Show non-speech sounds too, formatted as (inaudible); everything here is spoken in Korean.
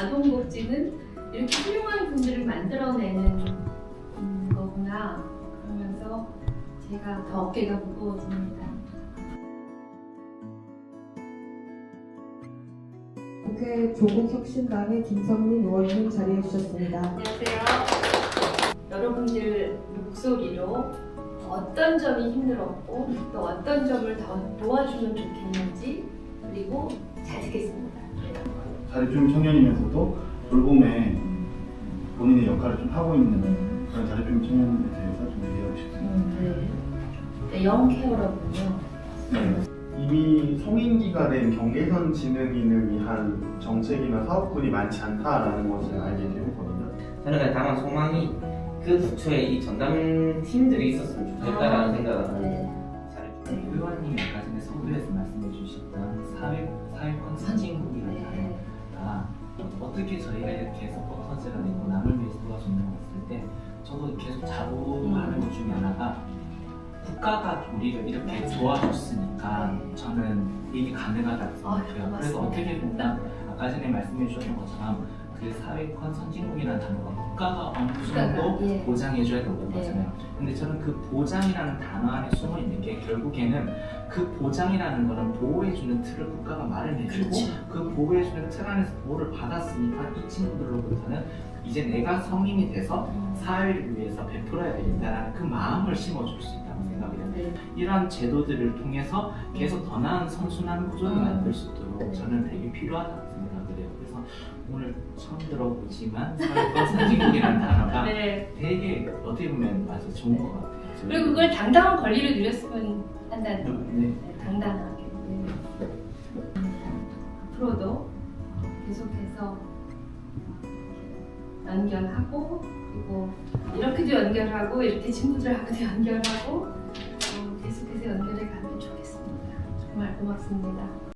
아동복지는 이렇게 훌륭한 분들을 만들어내는 음, 거구나 그러면서 제가 더 어깨가 무거워집니다. 국회 조국혁신당의 김성민 의원님 자리해 주셨습니다. 안녕하세요. 여러분들 목소리로 어떤 점이 힘들었고 또 어떤 점을 더 도와주면 좋겠는지 그리고 잘 듣겠습니다. 자립주민 청년이면서도 돌봄에 본인의 역할을 좀 하고 있는 그런 자립주민 청년에 대해서 좀 얘기하고 싶습니다. 네. 네, 영케어로군요. 네. 이미 성인기가 된 경계선 지능인을 위한 정책이나 사업군이 많지 않다라는 것을 알게 되었거든요. 저는 다만 소망이 그 부처에 이 전담 팀들이 있었으면 좋겠다라는 아, 생각을 네. 잘해주고 의원님이 아까 전에 서두에서 말씀해 주셨던 사회, 사회권 선진국이라는 네. 단어가 어떻게 저희가 이렇게 해서 퍼즐을 내고 남을 위해서 도와준다고 했을 때 저도 계속 자부하는 것 중에 하나가 국가가 우리를 이렇게 도와줬으니까 저는 이게 가능하다고 생각해요. 그래서. 어떻게 보면 아까 전에 말씀해 주셨던 것처럼 그 사회권 선진국이라는 단어가 국가가 어느 정도 예. 보장해줘야 되는 네. 거잖아요. 근데 저는 그 보장이라는 단어 안에 숨어 게 결국에는 그 보장이라는 거는 보호해주는 틀을 국가가 마련해주고 그렇죠. 그 보호해주는 틀 안에서 보호를 받았으니까 이 친구들로부터는 이제 내가 성인이 돼서 사회를 위해서 베풀어야 되겠다라는 그 마음을 심어줄 수 있다고 생각이 해요. 네. 이러한 제도들을 통해서 계속 더 나은 선순환 구조를 음. 만들 수 있도록 네. 저는 되게 필요하다고 생각을 해요. 그래서 오늘 처음 들어보지만 사회권 (laughs) 선진국이라는 단어가 네. 되게 어떻게 보면 맞아 좋은 것 같아요. 그리고 그걸 당당한 권리를 누렸으면 한다는 거. 네. 네, 당당하게. 네. 앞으로도 계속해서 연결하고 그리고 이렇게도 연결하고 이렇게 친구들하고도 (laughs) 연결하고 어, 계속해서 연결해 가면 좋겠습니다. 정말 고맙습니다.